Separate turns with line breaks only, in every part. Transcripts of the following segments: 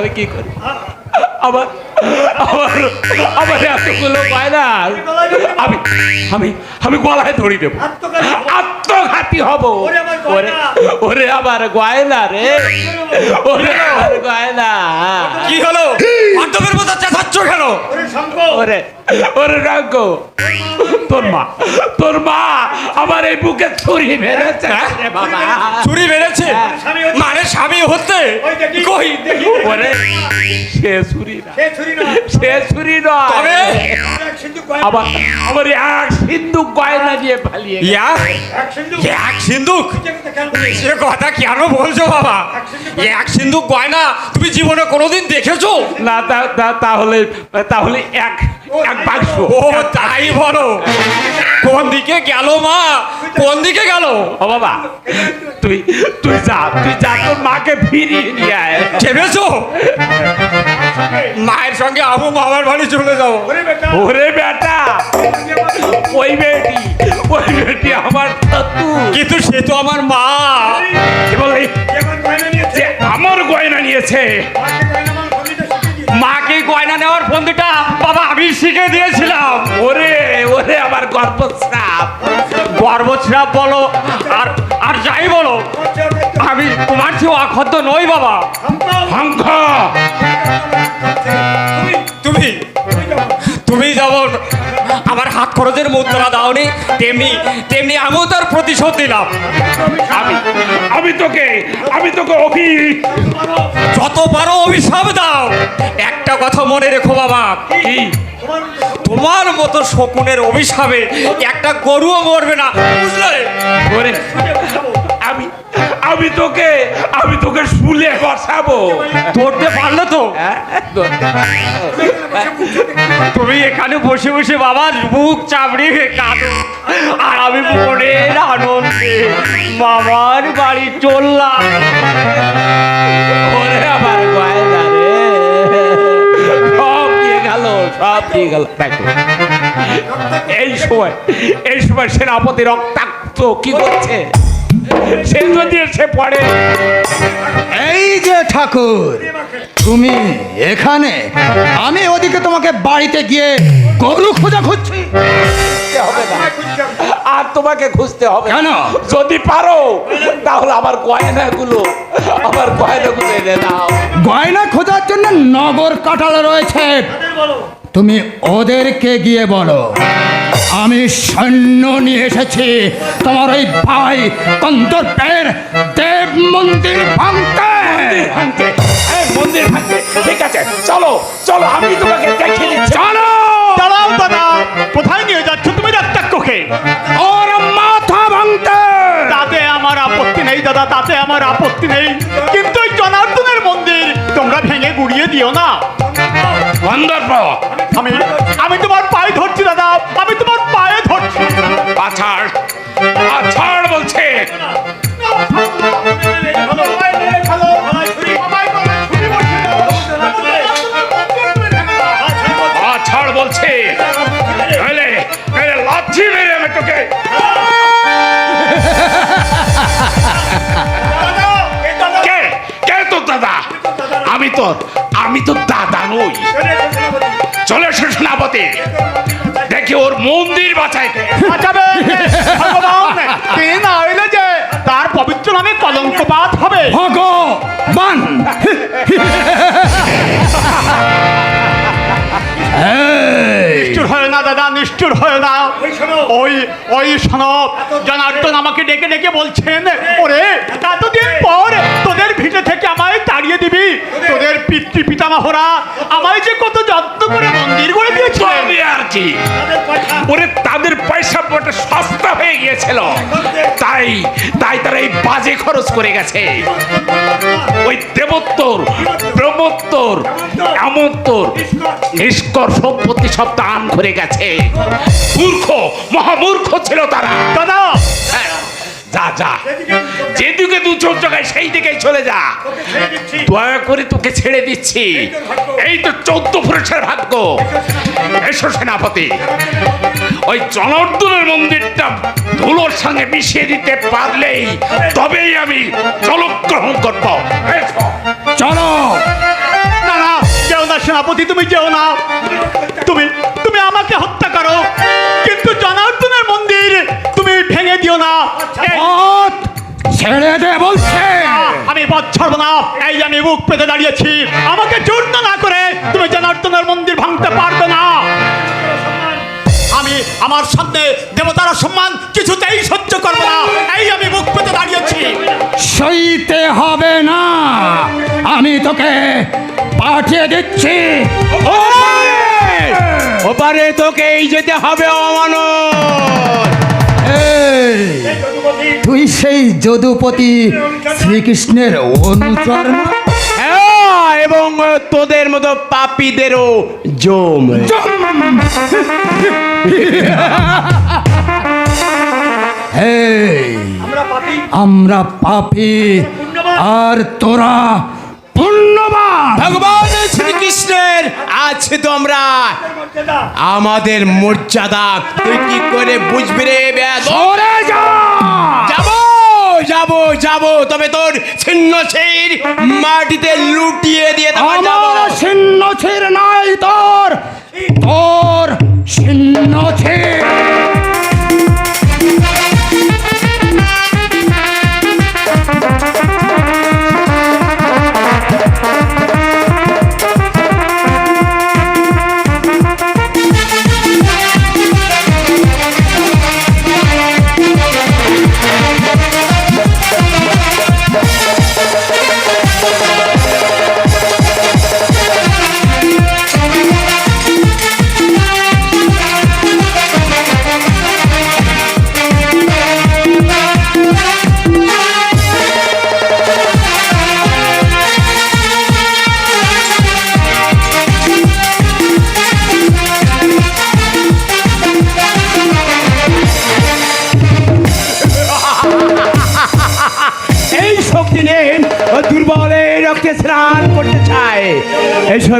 আমি কি করি? আমার আমার আমার এতগুলো না আমি আমি আমি গলায় ধরি দেবো। আত্মঘাতী হব।
ওরে আমার
ওরে আমার গয়না রে। ওরে আমার গয়না।
কি হলো? মাধ্যমের মতো চেঁচাচ্ছ কেন?
ওরে
ওরে ওরে তোর মা তোর মা আমার এই বুকে ছুরি মেরেছে। রে বাবা।
চুরি বেড়েছে
স্বামী হচ্ছে-
মানে স্বামী হতে? কই?
দেখি
ওরে সে ছুরি না।
সে ছুরি না।
সে ছুরি নয়।
গয়না
আবার এক সিন্ধু গয়না দিয়ে পালিয়ে।
এক সিন্ধু
এক সিন্ধুক?
কথা কেন
সে কথা কেন বলছো বাবা? এক সিন্ধুক গয়না? তুমি জীবনে কোনোদিন দেখেছ?
না তাহলে তাহলে এক এক বাক্স।
ও তাই বলো। কোন দিকে গেল মা? কোন দিকে গেল?
ও বাবা তুই তুই যা তুই যা তোর মাকে ফিরিয়ে নিয়ে আয়।
ভেবেছো মায়ের সঙ্গে আবু মামার বাড়ি চলে যাও।
ওরে বেটা।
ওই বেটি ওই বেটি আমার ততু
কিন্তু সে তো আমার মা।
কি বললি
যে আমার গয়না নিয়েছে।
যে আমার গয়না নিয়েছে।
মাকে গয়না।
মাকে নেওয়ার ফন্দিটা বাবা। আমি শিখে দিয়েছিলাম।
ওরে ওরে আমার গর্বস্রাপ
গর্বস্রাপ বলো আর আর যাই বলো আমি তোমার চেয়ে অক্ষত নই বাবা।
তুমি
তুমি।
তুমি
যেমন আমার হাত খরচের মুদ্রা দাওনি তেমনি তেমনি আমিও তার প্রতিশোধ দিলাম
আমি আমি তোকে আমি তোকে অভি।
যত পারো অভিশাপ দাও। একটা কথা মনে রেখো বাবা।
কি?
তোমার
মতো শকুনের অভিশাপে একটা গরুও মরবে না বুঝলে?
আমি তোকে আমি তোকে শুলে বসাবো।
ধরতে পারল তো।
হ্যাঁ?
তুমি এখানে বসে বসে বাবার বুক চাপড়ে কাঁদো। আর আমি মনের আনন্দে মামার বাড়ি চললাম।
ওরে আমার গয়না রে। সব দিয়ে গেল সব দিয়ে গেল। এই সময় এই সময় সেনাপতি রক্তাক্ত কি করছে? সে যদি এসে পড়ে।
এই যে ঠাকুর তুমি এখানে আমি ওদিকে তোমাকে বাড়িতে গিয়ে গরু খোঁজা খুঁজছি।
আর তোমাকে খুঁজতে হবে।
কেন?
যদি পারো তাহলে আমার গয়নাগুলো আমার গয়নাগুলো এনে দাও।
গয়না খোঁজার জন্য নগর কাটাল রয়েছে। তুমি ওদেরকে গিয়ে বলো। আমি সৈন্য নিয়ে এসেছি। তোমার ওই ভাই কন্তর্পের দেব মন্দির ভাঙতে।
ভাঙতে। মন্দির ভাঙতে। ঠিক আছে চলো চলো আমি তোমাকে দেখিয়ে দিচ্ছি।
চলো!
দাঁড়াও দাদা কোথায় নিয়ে যাচ্ছ তুমি
ওর মাথা ভাঙতে।
তাতে আমার আপত্তি নেই দাদা তাতে আমার আপত্তি নেই। কিন্তু ওই জনার্দনের মন্দির তোমরা ভেঙে গুড়িয়ে দিও না।
গন্ধর্ব!
আমি আমি তোমার
এসো সেনাপতি দেখি ওর মন্দির বাঁচাই কে।
বাঁচাবে। ভগবান তিনি না হইলে যে তার পবিত্র নামে কলঙ্কপাত হবে।
ভগবান!
নিষ্ঠুর হয় না দাদা নিষ্ঠুর হয় না।
ওই
ওই ওই শোনো জনার্দন আমাকে ডেকে ডেকে বলছেন ওরে এতদিন পর তোদের ভিটে থেকে আমায় তাড়িয়ে দিবি? তোদের পিতৃ পিতামহরা আমায় যে কত যত্ন করে মন্দির গড়ে দিয়েছিলেন।
ওরে তাদের পয়সা বটে সস্তা হয়ে গিয়েছিল। তাই তাই তারা এই বাজে খরচ করে গেছে। ওই দেবোত্তর ব্রহ্মোত্তর এমোত্তর নিষ্কর সম্পত্তি সব দান করে গেছে। মূর্খ মহামূর্খ ছিল তারা।
দাদা
হ্যাঁ, যা যা। যেদিকে দু চোখ জোগায় সেই দিকেই চলে যা। দয়া করে তোকে ছেড়ে দিচ্ছি। এই তো চৌদ্দ পুরুষের ভাগ্য। এসো সেনাপতি। ওই জনার্দনের মন্দিরটা ধুলোর সঙ্গে মিশিয়ে দিতে পারলেই তবেই আমি জলগ্রহণ করব। এসো।
চলো।
সেনাপতি তুমি যেও না। তুমি তুমি আমাকে হত্যা করো। কিন্তু তুমি ভেঙে দিও না।
পথ ছেড়ে দে বলছে।
আমি পথ ছাড়বো না। এই আমি বুক পেতে দাঁড়িয়েছি। আমাকে চূর্ণ না করে তুমি জনার্দনের মন্দির ভাঙতে পারবে না। আমি আমার সামনে দেবতার সম্মান কিছুতেই সহ্য করব না। এই আমি বুক পেতে দাঁড়িয়েছি।
সইতে হবে না। আমি তোকে পাঠিয়ে দিচ্ছি।
ওপারে তোকে এই যেতে হবে অমানত
এই, তুই সেই যদুপতি শ্রীকৃষ্ণের অনুচর
হ্যাঁ এবং তোদের মতো পাপীদেরও জম।
আমরা পাপি আর তোরা পুণ্যবান।
ভগবান! শ্রীকৃষ্ণের আছে তো আমরা আমাদের মর্যাদা। তুই কি করে বুঝবি রে যাব যাব যাব। তবে তোর ছিন্ন ছির মাটিতে লুটিয়ে দিয়ে।
আমার ছিন্ন ছির নাই তোর। তোর ছিন্ন ছির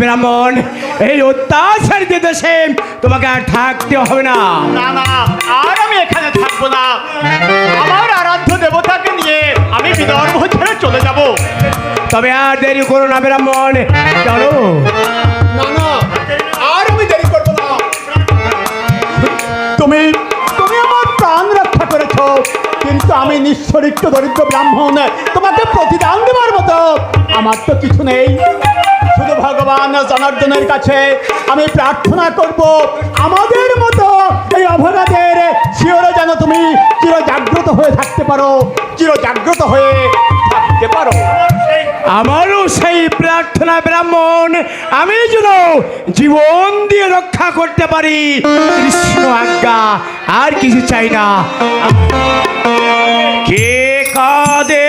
ব্রাহ্মণ এই অত্যাচারিত দেশে তোমাকে আর থাকতে হবে না।
না না আর আমি এখানে থাকব না। আমার আরাধ্য দেবতাকে নিয়ে আমি বিদর্ভ ছেড়ে চলে যাব।
তবে আর দেরি করো না ব্রাহ্মণ চলো।
না না আর আমি দেরি করব না। তুমি তুমি আমার প্রাণ রক্ষা করেছ। কিন্তু আমি নিঃস্বরিক্ত দরিদ্র ব্রাহ্মণ। তোমাকে প্রতিদান দেওয়ার মতো আমার তো কিছু নেই। শুধু ভগবান জনার্দনের কাছে আমি প্রার্থনা করব, আমাদের মতো এই অভগাদের শিওরে যেন তুমি চির জাগ্রত হয়ে থাকতে পারো চির জাগ্রত হয়ে থাকতে পারো।
আমারও সেই প্রার্থনা ব্রাহ্মণ। আমি যেন জীবন দিয়ে রক্ষা করতে পারি। কৃষ্ণ আজ্ঞা, আর কিছু চাই না। কে কাঁদে?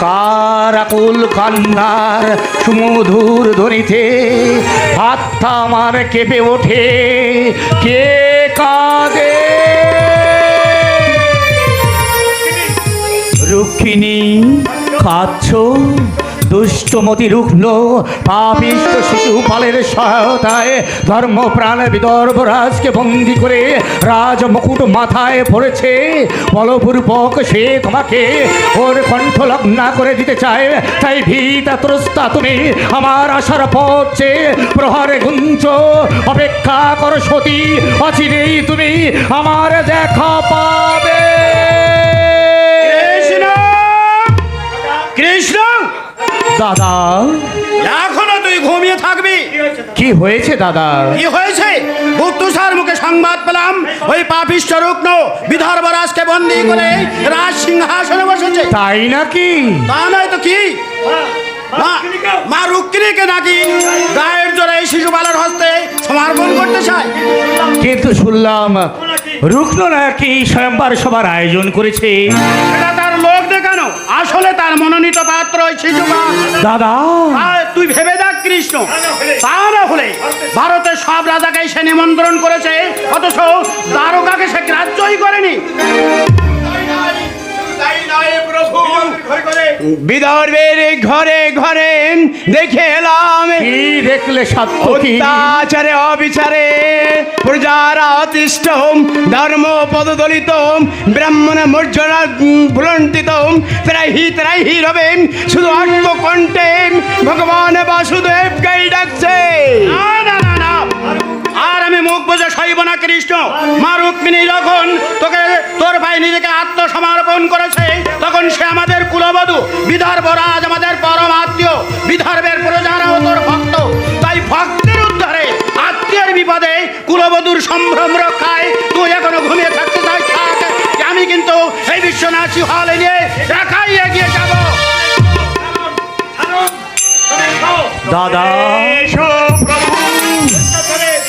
কারাকুল কান্নার সুমধুর ধ্বনিতে হাতটা আমার কেঁপে ওঠে? কে কাঁদে। রুক্মিণী কাঁদছ? দুষ্টমতি রুখল পাপিষ্ট শিশুপালের সহায়তায় ধর্ম ধর্মপ্রাণ বিদর্ভ রাজকে বন্দি করে রাজ মুকুট মাথায় পড়েছে। বলপূর্বক সে তোমাকে ওর কণ্ঠ লগ্না করে দিতে চায়। তাই ভীতা ত্রস্তা তুমি আমার আশার পথ প্রহরে গুঞ্চ অপেক্ষা কর সতী, অচিরেই তুমি আমার দেখা পাবে।
কৃষ্ণ! কৃষ্ণ!
দাদা।
এখনও তুই ঘুমিয়ে থাকবি।
কি হয়েছে দাদা?
কি হয়েছে? গুপ্তসার মুখে সংবাদ পেলাম ওই পাপিষ্ট রুগ্ন বিদর্ভ রাজকে বন্দি করে রাজ সিংহাসনে বসেছে।
তাই নাকি?
তা নয় তো কি? মা রুক্মিণীকে নাকি গায়ের জোরে এই শিশুপালের হস্তে সমর্পণ করতে চায়?
কিন্তু শুনলাম রুগ্ন নাকি স্বয়ংবার সবার আয়োজন করেছে।
তার আসলে তার মনোনীত পাত্র ওই শিশুপাল
দাদা।
তুই ভেবে দেখ কৃষ্ণ। তা না হলে ভারতের সব রাজাকে সে নিমন্ত্রণ করেছে অথচ দ্বারকাকে সে গ্রাহ্যই করেনি।
বিদর্ভের ঘরে ঘরে দেখে এলাম
কি দেখলে সত্য কি?
অত্যাচারে অবিচারে প্রজারা অতিষ্ঠ ধর্ম পদদলিত ব্রাহ্মণ মর্যাদা ভুলন্টিত ত্রাহি ত্রাহি রবে শুধু আত্মকণ্ঠে ভগবান বাসুদেব গাই ডাকছে
মুখ বুঝে সইব না কৃষ্ণ। মা রুক্মিণী যখন তোকে, তোর ভাই নিজেকে আত্মসমর্পণ করেছে, তখন সে আমাদের কুলবধূ, বিদর্ভ রাজ আমাদের পরম আত্মীয়, বিদর্ভের প্রজারাও তোর ভক্ত। তাই ভক্তের উদ্ধারে, আত্মীয়ের বিপদে কুলবধূর সম্ভ্রম রক্ষায় তুই এখনও ঘুমিয়ে থাকতে চাই আমি কিন্তু এই বিশ্বনাথী হলে নিয়ে একাই এগিয়ে যাব।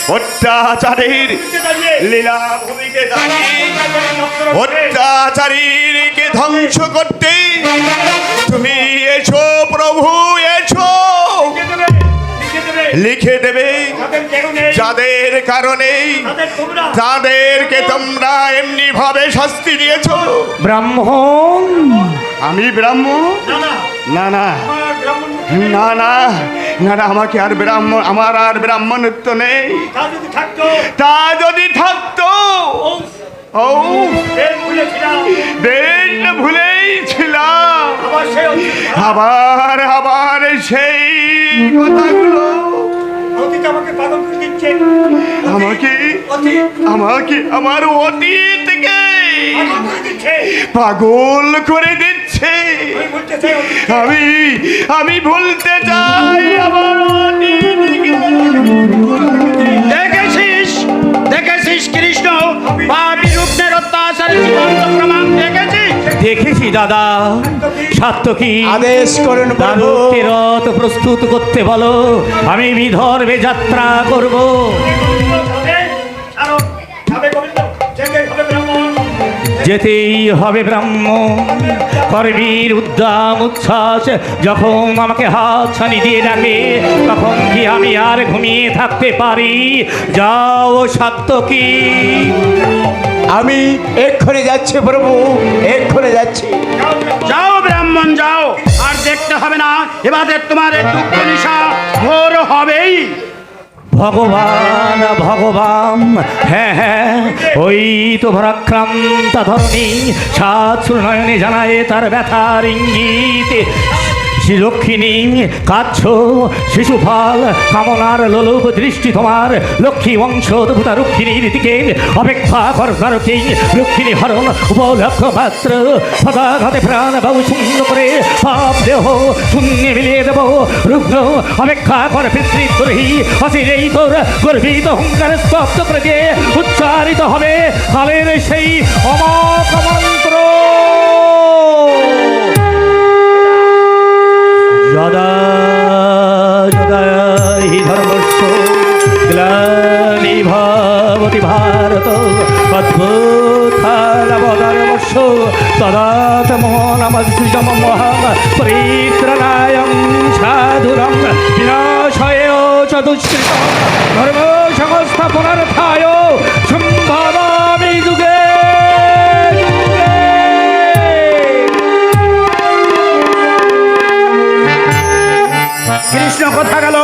অত্যাচারের লীলা ভূমিকে দাঁড়িয়ে অত্যাচারীকে ধ্বংস করতে তুমি এসো প্রভু এসো। লিখে দেবে যাদের কারণে তাদেরকে তোমরা এমনি ভাবে শাস্তি দিয়েছ।
ব্রাহ্মণ।
আমি ব্রাহ্মণ? না না। না না না না আমাকে আর ব্রাহ্মণ আমার আর ব্রাহ্মণত্ব নেই। তা যদি থাকতো? ও দেশ ভুলেই ছিলাম। আবার আবার সেই কথাগুলো আমাকে আমাকে আমার অতীতকে পাগল করে দিচ্ছে। আমি আমি ভুলতে চাই আমার
দেখেছিস? দেখেছিস কৃষ্ণ? অত্যাচারের জীবন্ত প্রমাণ দেখেছিস?
দেখেছি দাদা। সত্য কি?
আদেশ করুন
দারুকে রথ প্রস্তুত করতে বলো। আমি বিদর্ভে যাত্রা করব। যেতেই হবে ব্রাহ্ম কর্মীর উদ্দাম উচ্ছ্বাস যখন আমাকে হাত ছানি দিয়ে ডাকে তখন কি আমি আর ঘুমিয়ে থাকতে পারি? যাও সত্য কি
আমি এক্ষুনি যাচ্ছি প্রভু এক্ষুনি যাচ্ছি।
যাও ব্রাহ্মণ যাও। আর দেখতে হবে না এবারে তোমার দুঃখ নিশা ভোর হবেই।
ভগবান ভগবান। হ্যাঁ হ্যাঁ ওই তো ভরাক্রান্ত ধরণী সাত নয়নে জানায় তার ব্যথার ইঙ্গিত। শ্রী লক্ষ্মী কাচ্ছ শিশুফল কামনার লোলুপ দৃষ্টি তোমার। লক্ষ্মী বংশ দেবতা রক্ষিণীর দিকে অপেক্ষা কর নরকে লক্ষ্মী হরণ উপলক্ষ মাত্র। সদাঘাতে প্রাণ বাবু শূন্য করে পাপ দেহ শূন্য মিলিয়ে দেব। রুগ্ন অপেক্ষা কর পিতৃদ্রোহী। অচিরেই তোর গর্বিত হুঙ্কার স্তব্ধ করে উচ্চারিত হবে। কালের সেই অমক अद्भुतारवदर्वशो तदातमो नमस्सृजम महं प्रीत्रणायं साधुरं विनाशय च दुष्कृतं धर्मसंस्थापनार्थाय सम्भावामि दुगे
কৃষ্ণ কথা গেল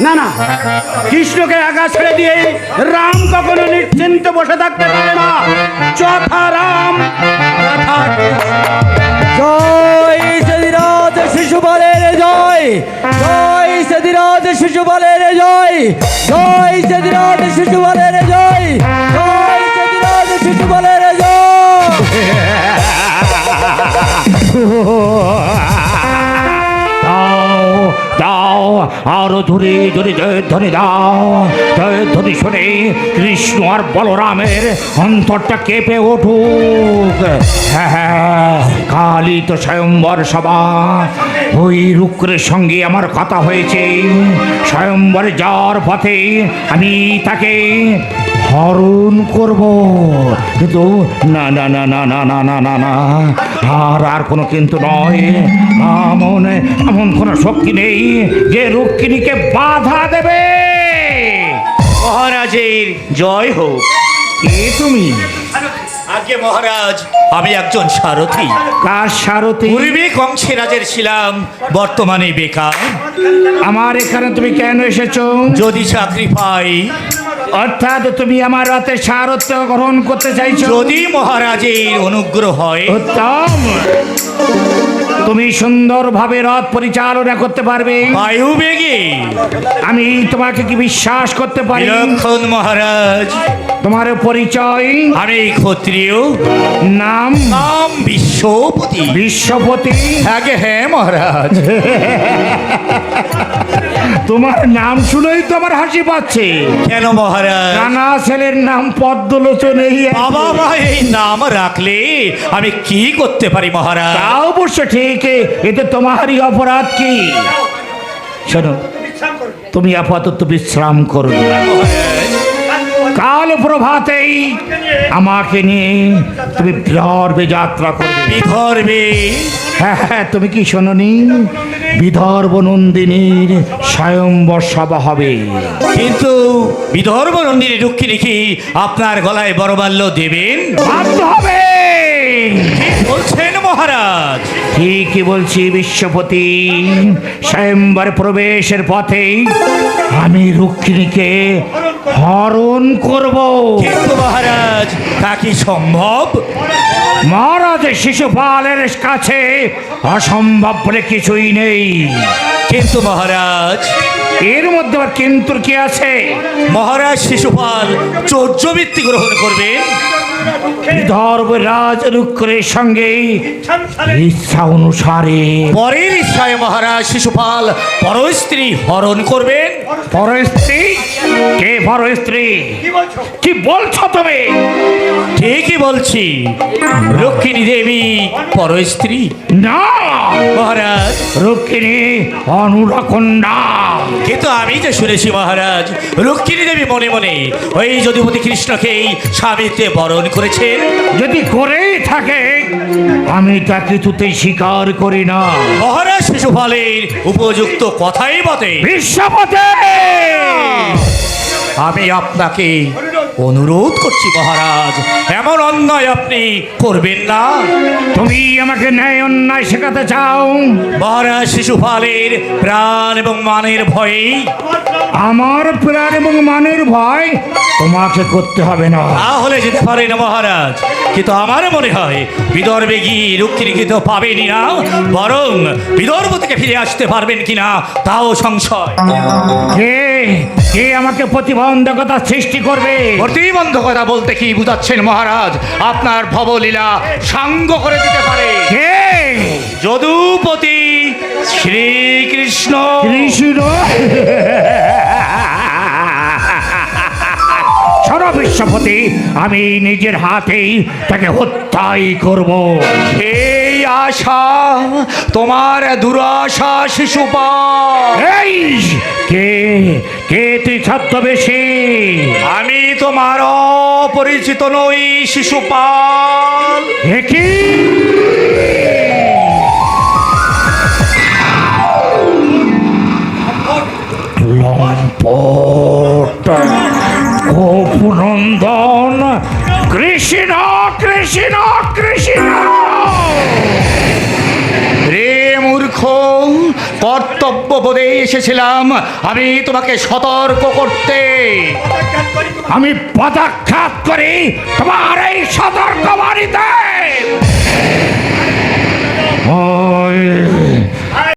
না না। কৃষ্ণকে একা ছেড়ে দিয়ে রাম কখনো নিশ্চিন্ত বসে থাকতে পারে না। যথা রাম
জয় সেদিরাজ শিশু বলের জয়। জয় সেদিরাজ শিশু বলের জয়। জয় সেদিরাজ শিশু বলের জয়। জয় সেদিরাজ শিশু বলের জয়।
আরও ধরে ধরে জয় ধরে দাও জয় ধরে শুনে কৃষ্ণ আর বলরামের অন্তরটা কেঁপে উঠুক। হ্যাঁ হ্যাঁ তো স্বয়ম্বর সভা। ওই রুক্রের সঙ্গে আমার কথা হয়েছে। স্বয়ম্বরে যাওয়ার পথে আমি তাকে হরণ করব। কিন্তু না না না না না না না না না। আর আর কোনো কিন্তু নয়। এমন এমন কোনো শক্তি নেই যে রুক্মিণীকে বাধা দেবে। মহারাজের জয় হোক। কে তুমি? আগে মহারাজ আমি একজন সারথি।
কার সারথি?
পূর্বে কংসেরাজের ছিলাম বর্তমানে বেকার।
আমার এখানে তুমি কেন এসেছ?
যদি চাকরি পাই
অর্থাৎ তুমি আমার রাতে সারত্ব গ্রহণ করতে চাইছো।
যদি মহারাজের অনুগ্রহ হয়।
উত্তম। তুমি সুন্দরভাবে রথ পরিচালনা করতে পারবে।
বায়ু বেগে
আমি তোমাকে কি বিশ্বাস করতে পারি?
বিলক্ষণ মহারাজ।
তোমার পরিচয়?
আমি ক্ষত্রিয়।
নাম?
নাম বিশ্বপতি।
বিশ্বপতি।
আগে হ্যাঁ মহারাজ।
তোমার নাম শুনেই তো আমার হাসি পাচ্ছে।
কেন মহারাজ?
নানা ছেলের নাম পদ্মলোচন এই
বাবা মা এই নাম রাখলে আমি কি করতে পারি মহারাজ?
তা অবশ্য ঠিক এতে তোমারই অপরাধ কি? শোনো তুমি আপাতত বিশ্রাম করো
মহারাজ,
কাল প্রভাতেই আমাকে নিয়ে তুমি বিদর্ভে যাত্রা করবে।
বিদর্ভে
হ্যাঁ হ্যাঁ তুমি কি শোনোনি? বিদর্ভ নন্দিনীর স্বয়ম্বর সভা হবে।
কিন্তু বিদর্ভ নন্দিনী রুক্ষী রেখে আপনার গলায় বড়মাল্য দেবেন?
বাধ্য হবে।
বলছেন মহারাজ।
ঠিকই বলছি বিশ্বপতি। স্বয়ম্বর প্রবেশের পথে আমি রুক্মিণীকে হরণ করব।
কিন্তু মহারাজ তা কি সম্ভব?
মহারাজ শিশুপালের কাছে অসম্ভব বলে কিছুই নেই।
কিন্তু মহারাজ
এর মধ্যে আবার কিন্তু কি আছে?
মহারাজ শিশুপাল চৌর্যবৃত্তি গ্রহণ করবেন?
বিদর্ভ রাজ রুক্রের সঙ্গে ইচ্ছা অনুসারে।
পরের ইচ্ছায় মহারাজ শিশুপাল পরস্ত্রী হরণ করবেন।
পরস্ত্রী কে পরস্ত্রী কি বলছো? তুমি?
ঠিকই বলছি। রক্ষিণী দেবী পরস্ত্রী
না!
মহারাজ।
রুক্মিণী অনুরাকন্যা
কিন্তু আমি যে শুনেছি মহারাজ রক্ষিণী দেবী মনে মনে ওই যদুপতি কৃষ্ণকেই স্বামীতে বরণ করেছেন
যদি করেই থাকে আমি তা কিছুতেই স্বীকার করি না।
মহারাজ শিশুপালের উপযুক্ত কথাই বটে।
বিশ্বপথে
আমি আপনাকে অনুরোধ করছি মহারাজ। এমন অন্যায় আপনি করবেন না।
তুমি আমাকে ন্যায় অন্যায় শেখাতে চাও।
মহারাজ শিশুপালের প্রাণ এবং মানের ভয়ে
আমার প্রাণ এবং মানের ভয় তোমাকে করতে হবে না।
তাহলে যেতে পারে না মহারাজ। কিন্তু আমার মনে হয় বিদর্ভে গিয়ে রুক্মিণীকে তো পাবেনই না বরং বিদর্ভ থেকে ফিরে আসতে পারবেন কিনা তাও সংশয়।
কে? কে আমাকে প্রতিবন্ধকতা সৃষ্টি করবে?
প্রতিবন্ধকতা বলতে কি বুঝাচ্ছেন মহারাজ? আপনার ভবলীলা সাঙ্গ করে দিতে পারে।
কে?
যদুপতি শ্রীকৃষ্ণ।
কৃষ্ণ শোনো বিশ্বপতি আমি নিজের হাতেই তাকে হত্যাই করব।
এই আশা তোমার দুরাশা শিশুপাল
এই কে কে তুই ছদ্মবেশী?
আমি তোমার অপরিচিত নই শিশুপাল
লম্পট গোপনন্দন। কৃষ্ণ কৃষ্ণ কৃষ্ণ।
বোধে এসেছিলাম আমি তোমাকে সতর্ক করতে।
আমি পদাঘাত করি তোমার এই সতর্ক বাড়িতে